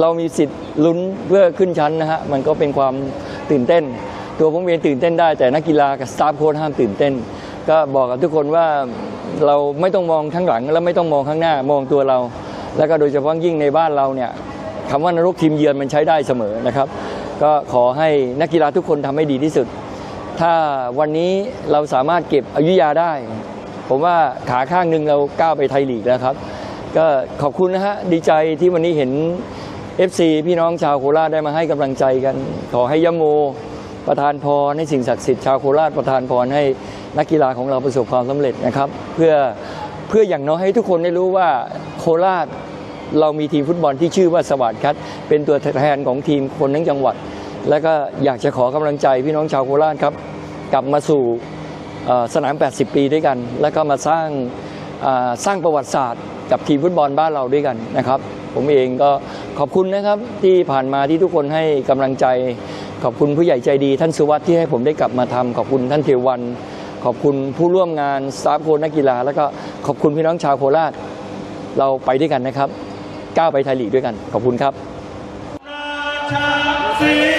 เรามีสิทธิ์ลุ้นเพื่อขึ้นชั้นนะฮะมันก็เป็นความตื่นเต้น ตัวผมเองตื่นเต้นได้แต่นักกีฬากับสตาฟโค้ชห้ามตื่นเต้น ก็บอกกับทุกคนว่าเราไม่ต้องมองข้างหลังและไม่ต้องมองข้างหน้ามองตัวเรา แล้วก็โดยเฉพาะยิ่งในบ้านเราเนี่ยคำว่านรกทีมเยือนมันใช้ได้เสมอนะครับ ก็ขอให้นักกีฬาทุกคนทำให้ดีที่สุด ถ้าวันนี้เราสามารถเก็บอายุยาได้ ผมว่าขาข้างหนึ่งเราก้าวไปไทยลีกแล้วครับ ก็ขอบคุณนะฮะดีใจที่วันนี้เห็น FC พี่น้องชาวโคราชได้มาให้กำลังใจกัน ขอให้ยะโมประทานพรให้สิ่งศักดิ์สิทธิ์ชาวโคราชประทานพรให้นักกีฬาของเราประสบความสำเร็จนะครับ เพื่อเพื่ออย่างน้อยให้ทุกคนได้รู้ว่าโคราชเรามีทีมฟุตบอลที่ชื่อว่าสวัสดิ์คัดเป็นตัวแทนของทีมคนทั้งจังหวัด แล้วก็อยากจะขอกำลังใจพี่น้องชาวโคราชครับ กลับมาสู่สนาม 80 ปีด้วยกัน แล้วก็มาสร้างสร้างประวัติศาสตร์กับทีมฟุตบอลบ้านเราด้วยกันนะครับ ผมเองก็ ขอบคุณนะครับที่ผ่านมาที่ทุกคนให้กำลังใจ ขอบคุณผู้ใหญ่ใจดี ท่านสุวัสด์ที่ให้ผมได้กลับมาทำขอบคุณท่านเทวัน ขอบคุณผู้ร่วมงานสตาฟโค้ชนักกีฬา แล้วก็ขอบคุณพี่น้องชาวโคราช เราไปด้วยกันนะครับ ก้าวไปไทยลีกด้วยกัน ขอบคุณครับชาสี